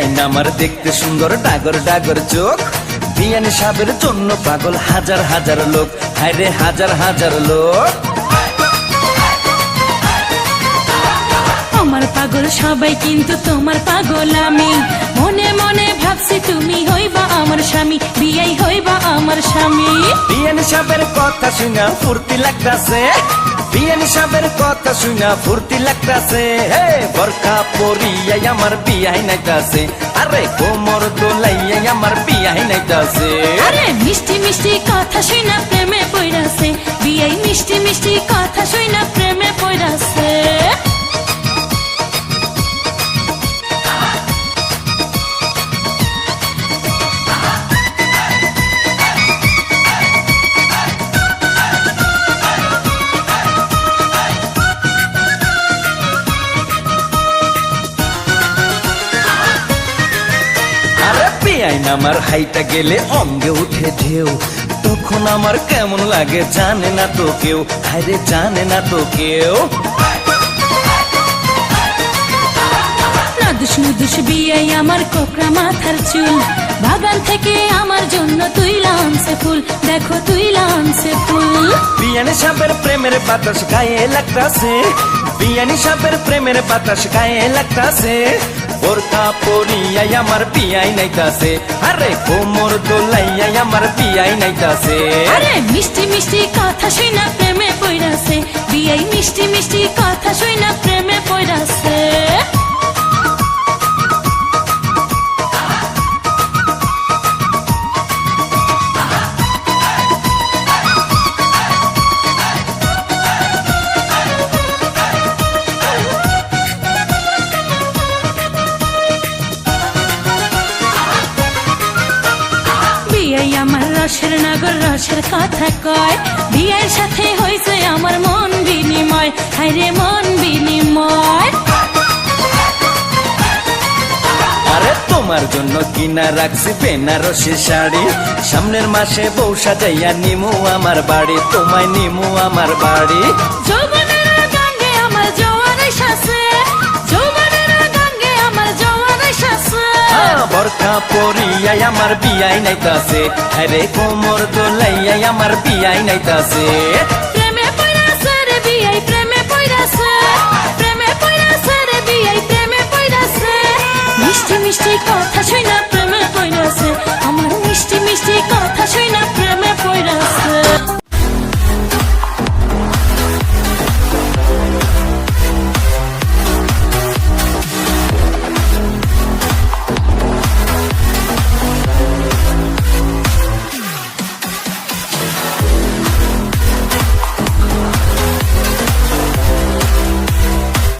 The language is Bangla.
বিয়াইন আমার দেখতে সুন্দর ডাগর ডাগর চোখ। বিয়ান সাবের জন্য পাগল হাজার হাজার লোক। হায়রে হাজার হাজার লোক। আমার পাগল সবাই কিন্তু তোমার পাগল আমি। মনে মনে ভাবছি তুমি হইবা আমার স্বামী বিয়াই হইবা আমার স্বামী। বিয়ান সাবের কথা শুনা ফুর্তি লাগতাছে। বিয়ান সাবের কথা শুনা ফুর্তি লাগতাছে। হে, বরখা পরিয়াই আমার বিয়াই নাইতাছে। আরে, কোমর দোলাইয়াই আমার বিয়াই নাইতাছে। আরে, মিষ্টি মিষ্টি কথা শুনা প্রেমে পড়াছে বিয়াই মিষ্টি মিষ্টি কথা শুনা প্রেমে আমার হাইটা গেলে অঙ্গে উঠে ঢেউ। তখন আমার কেমন লাগে জানে না তো কেউ। হায়রে জানে না তো কেউ। নাদুস নুদুস বিয়াই আমার কোকরা মাথার চুল। বাগান থেকে আমার জন্য তুই লামছে ফুল। দেখো তুই লামছে ফুল। বিয়ানি সাপের প্রেমের বাতাস গায়ে লাগতাছে। বিয়ানি সাপের প্রেমের বাতাস গায়ে লাগতাছে। বোরকা পরিয়াই আমার পিয়াই নাইতাছে। আরে কোমর দোলাইয়াই আমার বিয়াই নাইতাছে। আরে মিষ্টি মিষ্টি কথা শুই না প্রেমে পড়াছে বিয়াই মিষ্টি মিষ্টি কথা শুই না প্রেমে পড়াছে রসের নগর রসের কথা কয়। বিয়ের সাথে হয়েছে আমার মন বিনিময়। হায়রে মন বিনিময়। আরে তোমার জন্য কিনা রাখছি বেনারসি শাড়ি। সামনের মাসে বউ সাজাইয়া নিমু আমার বাড়ি। তোমায় নিমু আমার বাড়ি। যৌবনের গাঙ্গে আমার জোয়ার শাসে। বরখা পরিয়াই আমার বিয়াই নাইতাছে আরে কোমর দোলাইয়াই আমার বিয়াই নাইতাছে